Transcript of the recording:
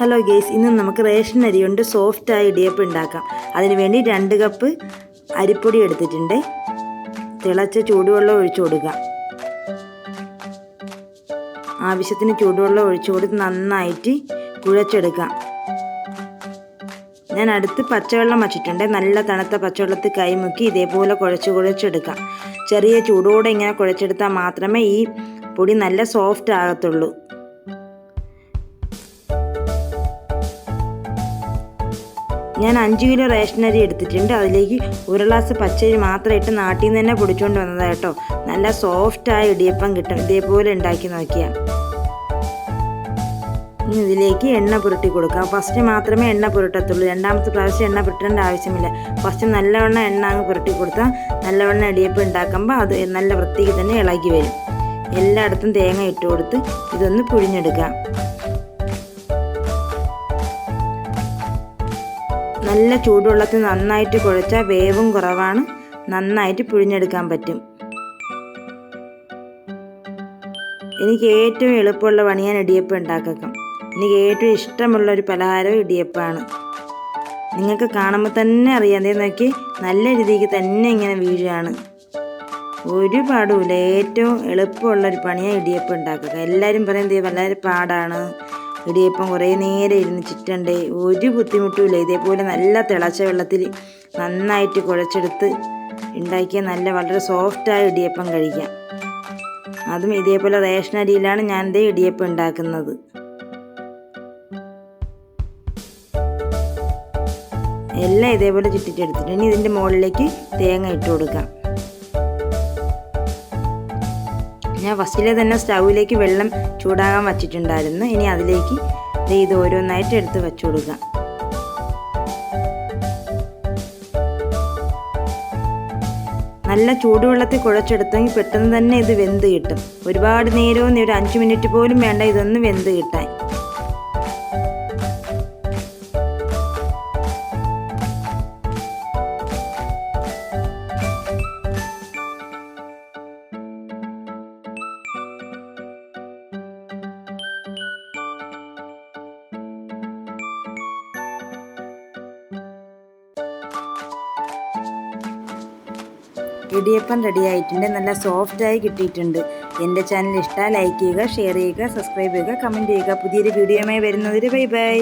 Hello guys ഇന്ന് നമുക്ക് ration അരി കൊണ്ട് സോഫ്റ്റായ ഇടിയപ്പം ഉണ്ടാക്കാം. അതിന് വേണ്ടി രണ്ട് കപ്പ് അരിപ്പൊടി എടുത്തിട്ടുണ്ട്. തിളച്ച ചൂടുവെള്ളം ഒഴിച്ചു കൊടുക്കുക. ആവശ്യത്തിന് ചൂടുവെള്ളം ഒഴിച്ചു കൊടുത്ത് നന്നായിട്ട് കുഴച്ചെടുക്കാം ഞാൻ അടുത്ത് പച്ചവെള്ളം വച്ചിട്ടുണ്ട്. നല്ല തണുത്ത പച്ചവെള്ളത്തിൽ കൈമുക്കി ഇതേപോലെ കുഴച്ച് കുഴച്ചെടുക്കാം ചെറിയ ചൂടോടെ ഇങ്ങനെ കുഴച്ചെടുത്താൽ മാത്രമേ ഈ പൊടി നല്ല സോഫ്റ്റ് ആകത്തുള്ളൂ. ഞാൻ അഞ്ച് കിലോ അരി എടുത്തിട്ടുണ്ട്. അതിലേക്ക് ഒരു ഗ്ലാസ് പച്ചരി മാത്രം ഇട്ട് നാട്ടിൽ നിന്ന് തന്നെ പൊടിച്ചുകൊണ്ട് വന്നതാണ് കേട്ടോ. നല്ല സോഫ്റ്റായ ഇടിയപ്പം കിട്ടും. ഇതേപോലെ ഉണ്ടാക്കി നോക്കിയാൽ ഇനി ഇതിലേക്ക് എണ്ണ പുരട്ടി കൊടുക്കുക ഫസ്റ്റ് മാത്രമേ എണ്ണ പുരട്ടത്തുള്ളൂ. രണ്ടാമത്തെ പ്രാവശ്യം എണ്ണ പുരട്ടേണ്ട ആവശ്യമില്ല. ഫസ്റ്റ് നല്ലവണ്ണം എണ്ണ അങ്ങ് പുരട്ടി കൊടുത്താൽ നല്ലവണ്ണം ഇടിയപ്പം ഉണ്ടാക്കുമ്പോൾ അത് നല്ല വൃത്തിക്ക് തന്നെ ഇളകി വരും. എല്ലായിടത്തും തേങ്ങ ഇട്ട് കൊടുത്ത് ഇതൊന്ന് പുഴിഞ്ഞെടുക്കാം. നല്ല ചൂടുവെള്ളത്തിൽ നന്നായിട്ട് കുഴച്ചാൽ വേവും കുറവാണ്. നന്നായിട്ട് പിഴിഞ്ഞെടുക്കാൻ പറ്റും. എനിക്ക് ഏറ്റവും എളുപ്പമുള്ള പണി ഞാൻ ഇടിയപ്പം ഉണ്ടാക്കാം. എനിക്ക് ഏറ്റവും ഇഷ്ടമുള്ള ഒരു പലഹാരം ഇടിയപ്പമാണ് നിങ്ങൾക്ക് കാണുമ്പോൾ തന്നെ അറിയാം. അതേ നോക്കി നല്ല രീതിക്ക് തന്നെ ഇങ്ങനെ വീഴുകയാണ്. ഒരു പാടുമില്ല ഏറ്റവും എളുപ്പമുള്ള ഒരു പണിയാണ് ഇടിയപ്പം ഉണ്ടാക്കുക. എല്ലാവരും പറയുന്നത് വളരെ പാടാണ്. ഇടിയപ്പം കുറേ നേരം ഇരുന്ന് ചിറ്റണ്ടേ? ഒരു ബുദ്ധിമുട്ടുമില്ല. ഇതേപോലെ നല്ല തിളച്ച വെള്ളത്തിൽ നന്നായിട്ട് കുഴച്ചെടുത്ത് ഉണ്ടാക്കിയ നല്ല വളരെ സോഫ്റ്റായ ഇടിയപ്പം കഴിക്കാം. അതും ഇതേപോലെ റേഷൻ അരിയിലാണ് ഞാൻ ഇതേ ഇടിയപ്പം ഉണ്ടാക്കുന്നത്. എല്ലാം ഇതേപോലെ ചുറ്റിട്ടെടുത്തിട്ട് ഇനി ഇതിന്റെ മുകളിലേക്ക് തേങ്ങ ഇട്ട് കൊടുക്കാം. ഞാൻ ഫസ്റ്റിലെ തന്നെ സ്റ്റൗവിലേക്ക് വെള്ളം ചൂടാകാൻ വച്ചിട്ടുണ്ടായിരുന്നു. ഇനി അതിലേക്ക് ഇത് ഓരോന്നായിട്ട് എടുത്ത് വെച്ചു കൊടുക്കാം നല്ല ചൂടുവെള്ളത്തിൽ കുഴച്ചെടുത്തെങ്കിൽ പെട്ടെന്ന് തന്നെ ഇത് വെന്ത് കിട്ടും. ഒരുപാട് നേരവും ഒരു അഞ്ച് മിനിറ്റ് പോലും വേണ്ട ഇതൊന്ന് വെന്ത് കിട്ടാൻ. ഇടിയപ്പം റെഡി ആയിട്ടുണ്ട് നല്ല സോഫ്റ്റായി കിട്ടിയിട്ടുണ്ട്. എന്റെ ചാനൽ ഇഷ്ടമായി ലൈക്ക് ചെയ്യുക ഷെയർ ചെയ്യുക സബ്സ്ക്രൈബ് ചെയ്യുക കമന്റ് ചെയ്യുക. പുതിയൊരു വീഡിയോയുമായി വരുന്നതിന് ബൈ ബൈ